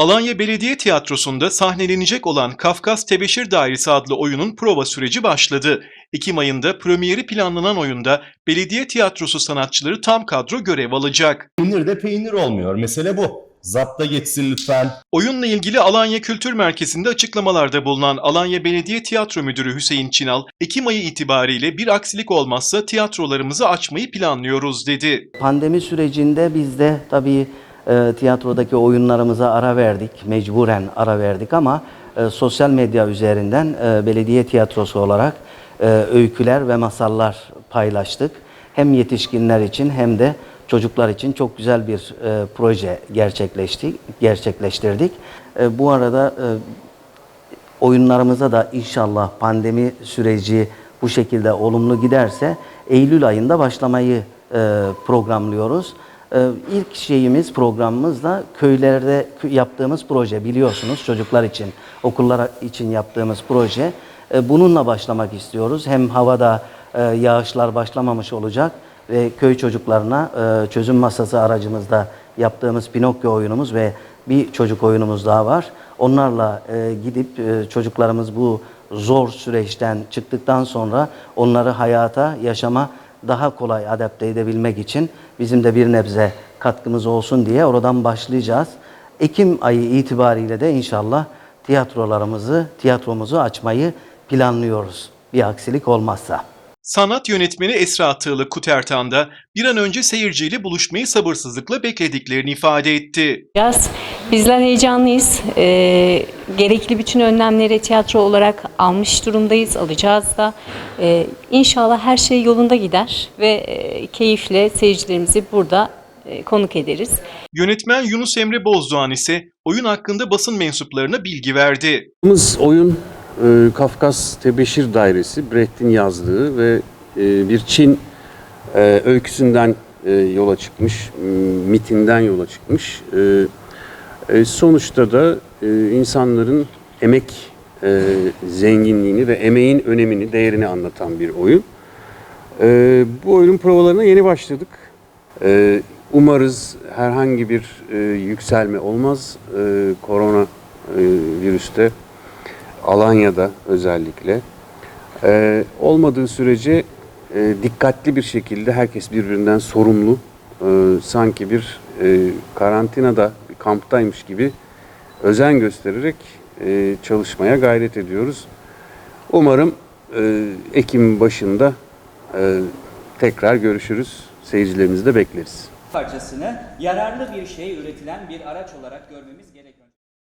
Alanya Belediye Tiyatrosu'nda sahnelenecek olan Kafkas Tebeşir Dairesi adlı oyunun prova süreci başladı. Ekim ayında premieri planlanan oyunda belediye tiyatrosu sanatçıları tam kadro görev alacak. Peynir de peynir olmuyor. Mesele bu. Zapta geçsin lütfen. Oyunla ilgili Alanya Kültür Merkezi'nde açıklamalarda bulunan Alanya Belediye Tiyatro Müdürü Hüseyin Çinal, Ekim ayı itibariyle bir aksilik olmazsa tiyatrolarımızı açmayı planlıyoruz dedi. Pandemi sürecinde biz de tabii e, tiyatrodaki oyunlarımıza ara verdik. Mecburen ara verdik ama e, sosyal medya üzerinden e, belediye tiyatrosu olarak e, öyküler ve masallar paylaştık. Hem yetişkinler için hem de çocuklar için çok güzel bir e, proje gerçekleşti, gerçekleştirdik. E, bu arada e, oyunlarımıza da inşallah pandemi süreci bu şekilde olumlu giderse Eylül ayında başlamayı e, programlıyoruz. E, ilk şeyimiz programımız da köylerde kö- yaptığımız proje biliyorsunuz çocuklar için, okullar için yaptığımız proje. E, bununla başlamak istiyoruz. Hem havada e, yağışlar başlamamış olacak ve köy çocuklarına e, çözüm masası aracımızda yaptığımız Pinokyo oyunumuz ve bir çocuk oyunumuz daha var. Onlarla e, gidip çocuklarımız bu zor süreçten çıktıktan sonra onları hayata, yaşama daha kolay adapte edebilmek için bizim de bir nebze katkımız olsun diye oradan başlayacağız. Ekim ayı itibariyle de inşallah tiyatrolarımızı, tiyatromuzu açmayı planlıyoruz. Bir aksilik olmazsa. Sanat yönetmeni Esra Tığlı Kutertan da bir an önce seyirciyle buluşmayı sabırsızlıkla beklediklerini ifade etti. Biraz bizler heyecanlıyız. Ee, gerekli bütün önlemleri tiyatro olarak almış durumdayız, alacağız da. Ee, inşallah her şey yolunda gider ve e, keyifle seyircilerimizi burada e, konuk ederiz. Yönetmen Yunus Emre Bozdoğan ise oyun hakkında basın mensuplarına bilgi verdi. Yaptığımız oyun e, Kafkas Tebeşir Dairesi, Brecht'in yazdığı ve e, bir Çin e, öyküsünden e, yola çıkmış, mitinden yola çıkmış. E, e, sonuçta da e, insanların emek e, zenginliğini ve emeğin önemini, değerini anlatan bir oyun. E, bu oyunun provalarına yeni başladık. E, umarız herhangi bir e, yükselme olmaz e, korona e, virüste. Alanya'da özellikle. Ee, olmadığı sürece e, dikkatli bir şekilde herkes birbirinden sorumlu. Ee, sanki bir e, karantinada, kamptaymış gibi özen göstererek e, çalışmaya gayret ediyoruz. Umarım e, Ekim başında e, tekrar görüşürüz. Seyircilerimizi de bekleriz. parçasını yararlı bir şey üretilen bir araç olarak görmemiz gerekiyor.